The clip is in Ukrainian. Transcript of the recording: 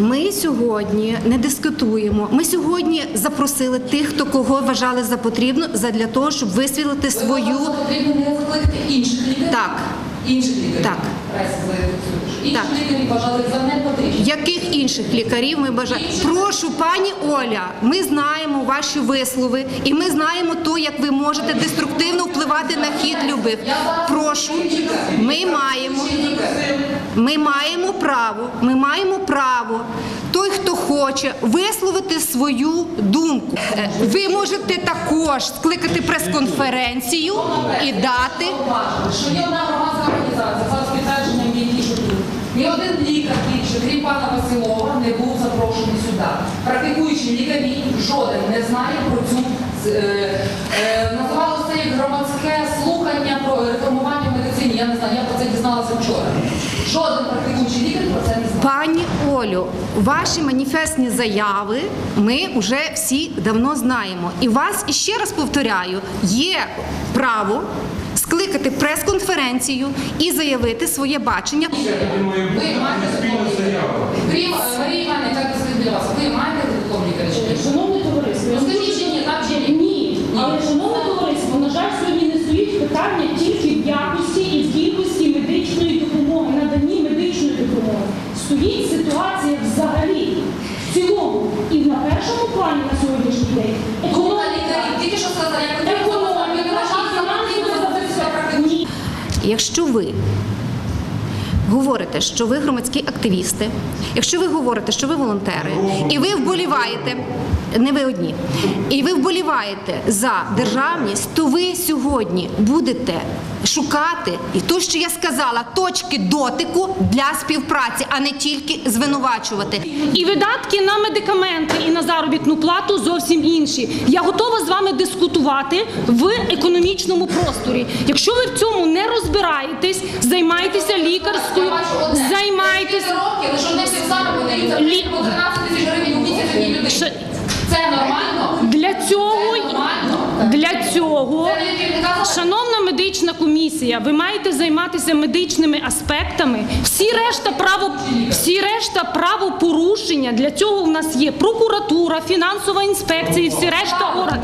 Ми сьогодні не дискутуємо. Ми сьогодні запросили тих, хто кого вважали за потрібно, задля того, щоб висвітлити свою потрібно не закликати інших лікарів. Так. Інших лікарів. Так. Інші Так. вважали за непотрібно? яких інших лікарів ми бажаємо. Прошу, пані Оля, ми знаємо ваші вислови, і ми знаємо то, як ви можете деструктивно впливати на хід любих. Прошу, ми маємо. Ми маємо право, ми маємо право. Той, хто хоче висловити свою думку, Е, ви можете також скликати прес-конференцію і дати. Що є одна громадська організація за співтвердженням її тут. Ні один лікар більше, крім пана Василова, не був запрошений сюди. Практикуючі лікарі жоден не знає про цю е, е, називалося це як громадське слухання про реформування в медицині. Я не знаю, я про це дізналася вчора. Жоден практикуючий лікар про це не знає. Пані Олю, ваші маніфестні заяви ми вже всі давно знаємо. І вас іще раз повторяю: є право скликати прес-конференцію і заявити своє бачення. Ви маєте спільна диплом? заява. Крім Марії Івановни, як сказати ви маєте диплом лікаря чи ні? Шановне товариство, я Скажіть, чи ні, так чи ні? Ні, але шановне товариство, на жаль, сьогодні не стоїть питання тільки в якості і в кількості медичної допомоги, наданні медичної допомоги. Стоїть ситуація взагалі в цілому і на першому плані на сьогоднішній день. Думка лікарів. Тільки що сказали, як ви Економіка, ви не вважали за людей. Якщо ви говорите, що ви громадські активісти, якщо ви говорите, що ви волонтери, і ви вболіваєте, не ви одні, і ви вболіваєте за державність, то ви сьогодні будете шукати і то, що я сказала, точки дотику для співпраці, а не тільки звинувачувати. І видатки на медикаменти і на заробітну плату зовсім інші. Я готова з вами дискутувати в економічному просторі. Якщо ви в цьому не розбираєтесь, займайтеся лікарською, займайтеся. Лі- цього. Шановна медична комісія, ви маєте займатися медичними аспектами. Всі решта право, всі решта правопорушення. Для цього у нас є прокуратура, фінансова інспекція і всі решта органи.